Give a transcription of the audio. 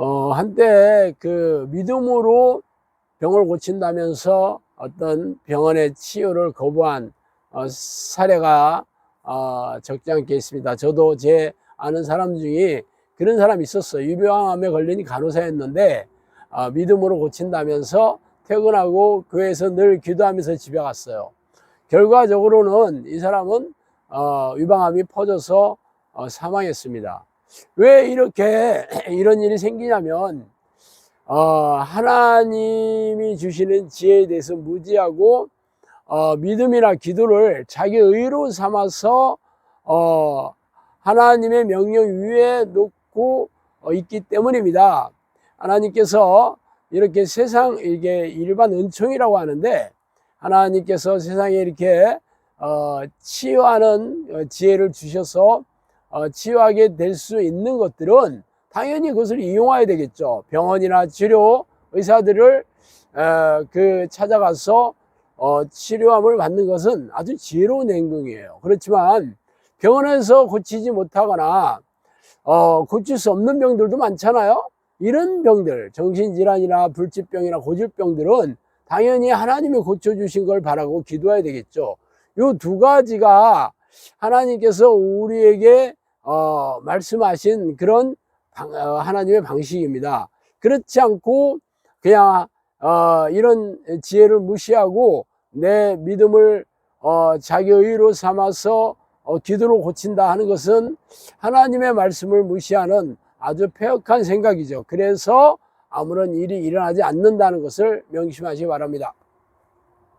어, 한때 그 믿음으로 병을 고친다면서 어떤 병원의 치유를 거부한 어, 사례가 어, 적지 않게 있습니다. 저도 제 아는 사람 중에 그런 사람이 있었어요. 유병암에 걸린 간호사였는데 어, 믿음으로 고친다면서 퇴근하고 교회에서 늘 기도하면서 집에 갔어요. 결과적으로는 이 사람은 어, 유방암이 퍼져서 어, 사망했습니다. 왜 이렇게 이런 일이 생기냐면 어, 하나님이 주시는 지혜에 대해서 무지하고 어, 믿음이나 기도를 자기 의로 삼아서 어, 하나님의 명령 위에 놓고 어, 있기 때문입니다. 하나님께서 이렇게 세상 이게 일반 은총이라고 하는데 하나님께서 세상에 이렇게 어, 치유하는 어, 지혜를 주셔서 어, 치유하게 될 수 있는 것들은 당연히 그것을 이용해야 되겠죠. 병원이나 치료 의사들을 어, 그 찾아가서 어, 치료함을 받는 것은 아주 지혜로운 행동이에요. 그렇지만 병원에서 고치지 못하거나 어, 고칠 수 없는 병들도 많잖아요. 이런 병들, 정신질환이나 불치병이나 고질병들은 당연히 하나님이 고쳐주신 걸 바라고 기도해야 되겠죠. 요두 가지가 하나님께서 우리에게 어, 말씀하신 그런 방- 어, 하나님의 방식입니다. 그렇지 않고 그냥 어, 이런 지혜를 무시하고 내 믿음을 어, 자기 의로 삼아서 어, 기도로 고친다 하는 것은 하나님의 말씀을 무시하는 아주 폐역한 생각이죠. 그래서 아무런 일이 일어나지 않는다는 것을 명심하시기 바랍니다.